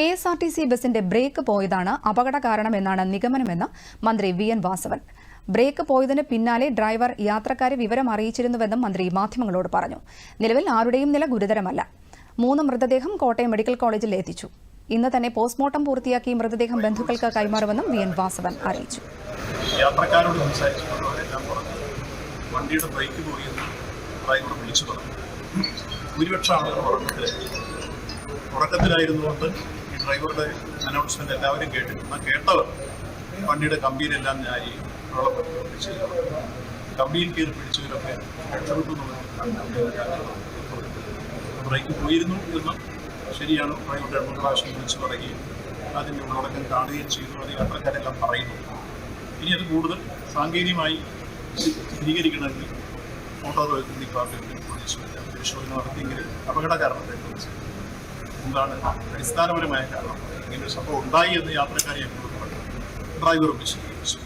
K S R T C ബസിന്റെ brake പോയതാണ് അപകട കാരണമെന്നാണ് നിഗമനമെന്ന് മന്ത്രി വി എൻ വാസവൻ. ബ്രേക്ക് പോയതിന് പിന്നാലെ ഡ്രൈവർ യാത്രക്കാരെ വിവരം അറിയിച്ചിരുന്നുവെന്നും മന്ത്രി മാധ്യമങ്ങളോട് പറഞ്ഞു. നിലവിൽ ആരുടെയും നില ഗുരുതരമല്ല. മൂന്ന് മൃതദേഹം കോട്ടയം മെഡിക്കൽ കോളേജിൽ എത്തിച്ചു. ഇന്ന് തന്നെ പോസ്റ്റ്മോർട്ടം പൂർത്തിയാക്കി മൃതദേഹം ബന്ധുക്കൾക്ക് കൈമാറുമെന്നും വി എൻ വാസവൻ അറിയിച്ചു. യാത്രക്കാരോട് ആളുകൾ പറഞ്ഞു വണ്ടിയുടെ ബ്രേക്ക് ഡ്രൈവറുടെ അനൗൺസ്മെന്റ് എല്ലാവരും കേട്ടിരുന്നു കേട്ടവർ വണ്ടിയുടെ കമ്പിയിലെല്ലാം ഞാൻ ഈ പറ്റുകയൊക്കെ ചെയ്തു കമ്പിയിൽ കയറി പിടിച്ചവരൊക്കെ ബ്രേക്ക് പോയിരുന്നു എന്നും ശരിയാണ്. ഡ്രൈവർ രണ്ട് പ്രാവശ്യം വിളിച്ചു പറയുകയും അതിന്റെ ഉള്ളടക്കം കാണുകയും ചെയ്തു അത് യാത്രക്കാരെല്ലാം പറയുന്നു. ഇനി അത് കൂടുതൽ സാങ്കേതികമായി സ്ഥിരീകരിക്കണമെങ്കിൽ ഓട്ടോ വെഹിക്കിൾ പാർട്ടി പോലീസ് പരിശോധന നടത്തിയെങ്കിൽ അപകട കാരണത്തെക്കുറിച്ച് എന്താണ് അടിസ്ഥാനപരമായ കാരണം? ഇങ്ങനെ സംഭവം ഉണ്ടായി എന്ന് യാത്രക്കാരെ ഡ്രൈവറും വിശദീകരിച്ചു.